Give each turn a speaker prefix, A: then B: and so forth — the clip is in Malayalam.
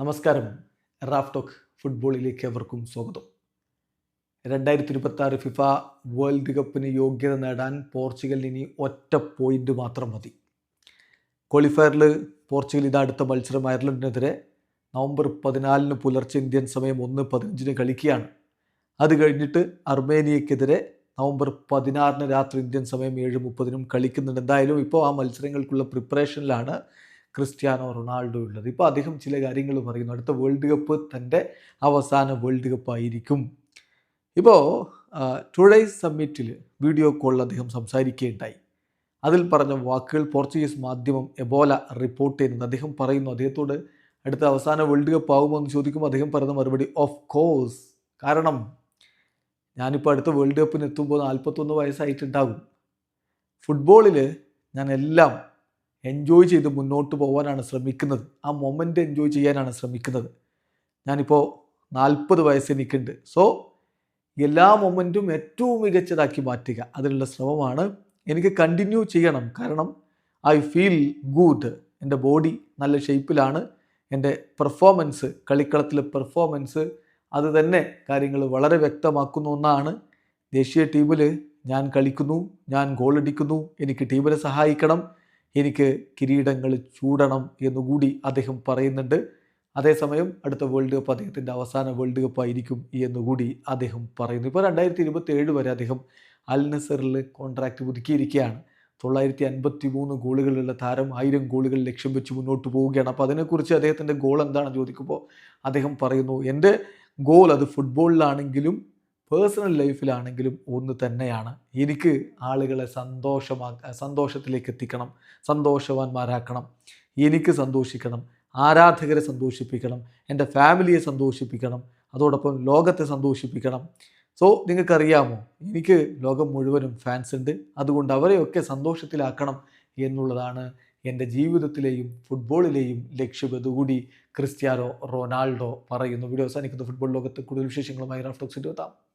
A: നമസ്കാരം. റാഫ് ടോക്ക് ഫുട്ബോളിലേക്ക് എവർക്കും സ്വാഗതം. രണ്ടായിരത്തി ഇരുപത്തി ഫിഫ വേൾഡ് കപ്പിന് യോഗ്യത നേടാൻ പോർച്ചുഗലിന് ഇനി ഒറ്റ പോയിന്റ് മാത്രം മതി. ക്വാളിഫയറിൽ പോർച്ചുഗൽ ഇത് അടുത്ത മത്സരം. അയർലൻഡിനെതിരെ നവംബർ പതിനാലിന് പുലർച്ചെ ഇന്ത്യൻ സമയം ഒന്ന് പതിനഞ്ചിന് കളിക്കുകയാണ്. അത് കഴിഞ്ഞിട്ട് അർമേനിയക്കെതിരെ നവംബർ പതിനാറിന് രാത്രി ഇന്ത്യൻ സമയം ഏഴ് മുപ്പതിനും കളിക്കുന്നുണ്ട്. എന്തായാലും ഇപ്പോൾ ആ മത്സരങ്ങൾക്കുള്ള പ്രിപ്പറേഷനിലാണ് ക്രിസ്ത്യാനോ റൊണാൾഡോ ഉള്ളത്. ഇപ്പോൾ അദ്ദേഹം ചില കാര്യങ്ങൾ പറയുന്നു. അടുത്ത വേൾഡ് കപ്പ് തന്റെ അവസാന വേൾഡ് കപ്പ് ആയിരിക്കും. ഇപ്പോൾ ടുഡേസ് സമ്മിറ്റിൽ വീഡിയോ കോളിൽ അദ്ദേഹം സംസാരിക്കുകയുണ്ടായി. അതിൽ പറഞ്ഞ വാക്കുകൾ പോർച്ചുഗീസ് മാധ്യമം എബോല റിപ്പോർട്ട് ചെയ്യുന്നത് അദ്ദേഹം പറയുന്നു അദ്ദേഹത്തോട് അടുത്ത അവസാന വേൾഡ് കപ്പ് ആകുമോ എന്ന് ചോദിക്കുമ്പോൾ അദ്ദേഹം പറയുന്ന മറുപടി ഓഫ് കോഴ്സ് കാരണം ഞാനിപ്പോൾ അടുത്ത വേൾഡ് കപ്പിന് എത്തുമ്പോൾ നാൽപ്പത്തൊന്ന് വയസ്സായിട്ടുണ്ടാകും. ഫുട്ബോളിൽ ഞാൻ എല്ലാം എൻജോയ് ചെയ്ത് മുന്നോട്ട് പോകാനാണ് ശ്രമിക്കുന്നത്. ആ മൊമെന്റ് എൻജോയ് ചെയ്യാനാണ് ശ്രമിക്കുന്നത്. ഞാനിപ്പോൾ നാൽപ്പത് വയസ്സ് എനിക്കുണ്ട് സോ എല്ലാ മൊമെന്റും ഏറ്റവും മികച്ചതാക്കി മാറ്റുക. അതിനുള്ള ശ്രമമാണ്. എനിക്ക് കണ്ടിന്യൂ ചെയ്യണം. കാരണം ഐ ഫീൽ ഗുഡ് എന്റെ ബോഡി നല്ല ഷേപ്പിലാണ് എന്റെ പെർഫോമൻസ് കളിക്കളത്തിലെ പെർഫോമൻസ് അത് തന്നെ കാര്യങ്ങൾ വളരെ വ്യക്തമാക്കുന്ന ഒന്നാണ്. ദേശീയ ടീമിൽ ഞാൻ കളിക്കുന്നു. ഞാൻ ഗോളടിക്കുന്നു എനിക്ക് ടീമിനെ സഹായിക്കണം. എനിക്ക് കിരീടങ്ങൾ ചൂടണം എന്നുകൂടി അദ്ദേഹം പറയുന്നുണ്ട്. അതേസമയം അടുത്ത വേൾഡ് കപ്പ് അദ്ദേഹത്തിന്റെ അവസാന വേൾഡ് കപ്പ് ആയിരിക്കും എന്നുകൂടി അദ്ദേഹം പറയുന്നു. ഇപ്പോൾ രണ്ടായിരത്തി ഇരുപത്തി വരെ അദ്ദേഹം അൽ നസറിൽ കോൺട്രാക്റ്റ് പുതുക്കിയിരിക്കുകയാണ്. തൊള്ളായിരത്തി അൻപത്തി മൂന്ന് ഗോളുകളുള്ള താരം ആയിരം ഗോളുകൾ ലക്ഷ്യം വെച്ച് മുന്നോട്ട് പോവുകയാണ്. അപ്പോൾ അതിനെക്കുറിച്ച് അദ്ദേഹത്തിന്റെ ഗോൾ എന്താണെന്ന് ചോദിക്കുമ്പോൾ അദ്ദേഹം പറയുന്നു എന്റെ ഗോൾ അത് ഫുട്ബോളിലാണെങ്കിലും പേഴ്സണൽ ലൈഫിലാണെങ്കിലും ഒന്ന് തന്നെയാണ്. എനിക്ക് ആളുകളെ സന്തോഷമാ സന്തോഷത്തിലേക്ക് എത്തിക്കണം സന്തോഷവാന്മാരാക്കണം. എനിക്ക് സന്തോഷിക്കണം ആരാധകരെ സന്തോഷിപ്പിക്കണം എന്റെ ഫാമിലിയെ സന്തോഷിപ്പിക്കണം അതോടൊപ്പം ലോകത്തെ സന്തോഷിപ്പിക്കണം. സോ നിങ്ങൾക്കറിയാമോ എനിക്ക് ലോകം മുഴുവനും ഫാൻസ് ഉണ്ട്. അതുകൊണ്ട് അവരെയൊക്കെ സന്തോഷത്തിലാക്കണം എന്നുള്ളതാണ് എന്റെ ജീവിതത്തിലെയും ഫുട്ബോളിലെയും ലക്ഷ്യം. അതുകൂടി ക്രിസ്ത്യാനോ റൊണാൾഡോ പറയുന്നു. വീഡിയോ അവസാനിക്കുന്ന. ഫുട്ബോൾ ലോകത്ത് കൂടുതൽ വിശേഷങ്ങളുമായി റാഫ്റ്റോക്സിന്റെ എത്താം.